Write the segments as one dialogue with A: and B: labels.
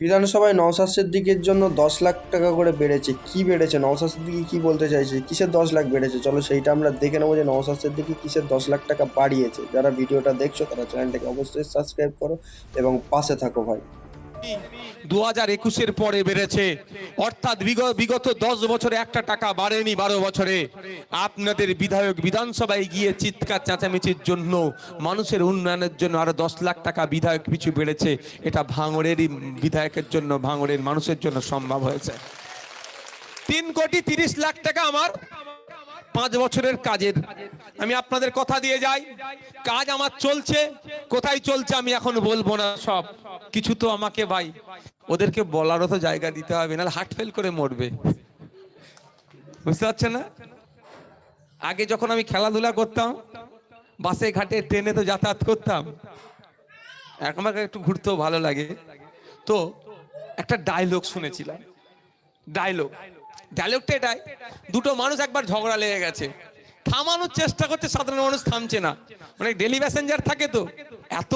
A: বিধানসভায় নওশাদ সিদ্দিকের জন্য দশ লাখ টাকা করে বেড়েছে। কি বেড়েছে? নওশাদ সিদ্দিকি কি বলতে চাইছে? কিসের দশ লাখ বেড়েছে? চলো সেইটা আমরা দেখে নেব যে নওশাদ সিদ্দিকি কিসের দশ লাখ টাকা বাড়িয়েছে। যারা ভিডিওটা দেখছ তারা চ্যানেলটাকে অবশ্যই সাবস্ক্রাইব করো এবং পাশে থাকো ভাই।
B: দু হাজার একুশের পরে বেড়েছে। অর্থাৎ বিগ- বিগত দশ বছরে একটা টাকা বাড়েনি বারো বছরে। আপনাদের বিধায়ক বিধানসভায় গিয়ে চিৎকার চেঁচামেচির জন্য, মানুষের উন্নয়নের জন্য আরও দশ লাখ টাকা বিধায়ক পিছু বেড়েছে। এটা ভাঙড়েরই বিধায়কের জন্য, ভাঙড়ের মানুষের জন্য সম্ভব হয়েছে। তিন কোটি তিরিশ লাখ টাকা আমার পাঁচ বছরের কাজের। আমি আপনাদের কথা দিয়ে যাই। কাজ আমার চলছে। কোথায় চলছে আমি এখন বলব না সব। কিছু তো আমাকে ভাই, ওদেরকে বলারও তো জায়গা দিতে হবে, নাহলে হার্ট ফেল করে মরবে। বুঝতে পারছেন না? আগে যখন আমি খেলাধুলা করতাম, বাসে, ঘাটে, ট্রেনে তো যাতায়াত করতাম। এখন আমাকে একটু ঘুরতেও ভালো লাগে। তো একটা ডায়লগ শুনেছিলাম। ডায়লগ ডায়লগটা এটাই, দুটো মানুষ একবার ঝগড়া লেগে গেছে। থামানোর চেষ্টা করছে সাধারণ মানুষ থামছে না। মানে ডেলি প্যাসেঞ্জার থাকে তো। এত,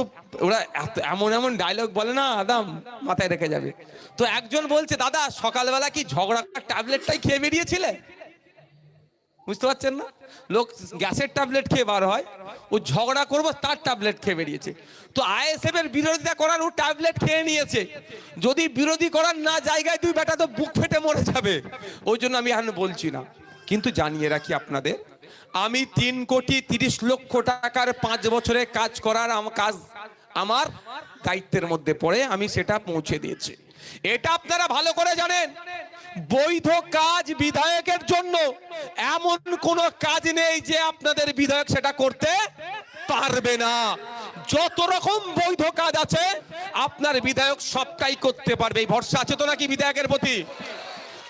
B: ওরা এত, এমন এমন ডায়লগ বলে না, আদাম, মাথায় রেখে যাবে। তো একজন বলছে, দাদা, সকালবেলা কি ঝগড়া ট্যাবলেটটাই খেয়ে বেরিয়েছিলে? বুঝতে পারছেন না? লোক গ্যাসের ট্যাবলেট খেয়ে বার হয়, ও ঝগড়া করব, তার ট্যাবলেট খেয়ে বেরিয়েছে। তো আইএসএফ এর বিরোধিতা করার ও ট্যাবলেট খেয়ে নিয়েছে। যদি বিরোধী করার না জায়গায় তুই বেটা তো বুক ফেটে মরে যাবে। ওই জন্য আমি এখন বলছি না। কিন্তু জানিয়ে রাখি আপনাদের আমি তিন কোটি তিরিশ লক্ষ টাকার পাঁচ বছরে কাজ করার কাজ আমার দায়িত্বের মধ্যে পড়ে, আমি সেটা পৌঁছে দিয়েছি। এটা আপনারা ভালো করে জানেন। বৈধ কাজ বিধায়কের জন্য এমন কোন কাজ নেই যে আপনাদের বিধায়ক সেটা করতে পারবে না। যত রকম বৈধ কাজ আছে, আপনার বিধায়ক সবটাই করতে পারবে। এই ভরসা আছে তো নাকি বিধায়কের প্রতি?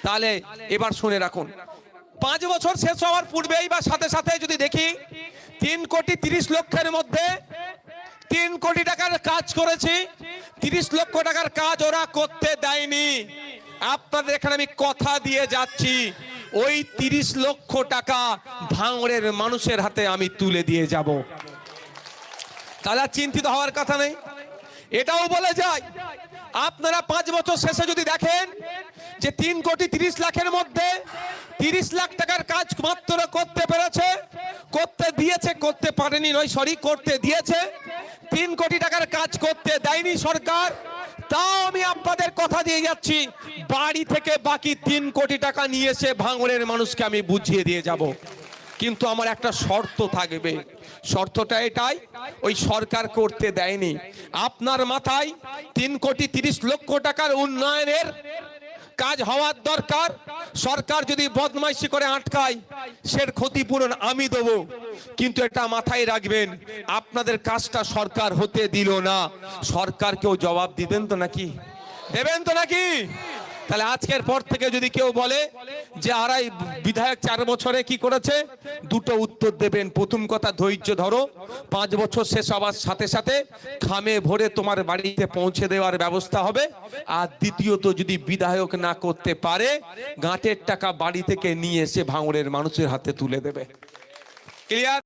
B: তাহলে এবার শুনে রাখুন। পাঁচ বছর শেষ হওয়ার পূর্বেই বা সাথে সাথে যদি দেখি, তিন কোটি তিরিশ লক্ষের মধ্যে তিন কোটি টাকার কাজ করেছি, তিরিশ লক্ষ টাকার কাজ ওরা করতে দেয়নি। আপনাদের এখানে আমি কথা দিয়ে যাচ্ছি। ওই তিরিশ লক্ষ টাকা ভাঙড়ের মানুষের হাতে আমি তুলে দিয়ে যাব। তাহলে চিন্তিত হওয়ার কথা নেই। এটাও বলে যায় আপনারা পাঁচ বছর শেষে যদি দেখেন যে তিন কোটি তিরিশ লাখের মধ্যে তিরিশ লাখ টাকার কাজ মাত্র করতে পেরেছে, করতে দিয়েছে, করতে পারেনি নয় সরি করতে দিয়েছে। তিন কোটি টাকার কাজ করতে দেয়নি সরকার। তাও আমি আপনাদের কথা দিয়ে যাচ্ছি, বাড়ি থেকে বাকি তিন কোটি টাকা নিয়ে এসে ভাঙড়ের মানুষকে আমি বুঝিয়ে দিয়ে যাব। কিন্তু আমার একটা শর্ত থাকবে। শর্তটা এটাই, ওই সরকার করতে দেয়নি। আপনার মাথায় তিন কোটি তিরিশ লক্ষ টাকার উন্নয়নের কাজ হওয়ার দরকার। সরকার যদি বদমাইশি করে আটকায়, সের ক্ষতিপূরণ আমি দেব। কিন্তু এটা মাথায় রাখবেন, আপনাদের কাজটা সরকার হতে দিল না। সরকারকেও জবাব দিবেন তো নাকি? দেবেন তো নাকি? তাহলে আজকের পর থেকে যদি কেউ বলে যে আড়াই বিধায়ক চার বছরে কি করেছে? দুটো উত্তর দেবেন। প্রথম কথা, ধৈর্য ধরো। পাঁচ বছর শেষ হওয়ার সাথে সাথে খামে ভরে তোমার বাড়িতে পৌঁছে দেওয়ার ব্যবস্থা হবে। আর দ্বিতীয়ত, যদি বিধায়ক না করতে পারে, গাঁটের টাকা বাড়ি থেকে নিয়ে এসে ভাঙড়ের মানুষের হাতে তুলে দেবে। ক্লিয়ার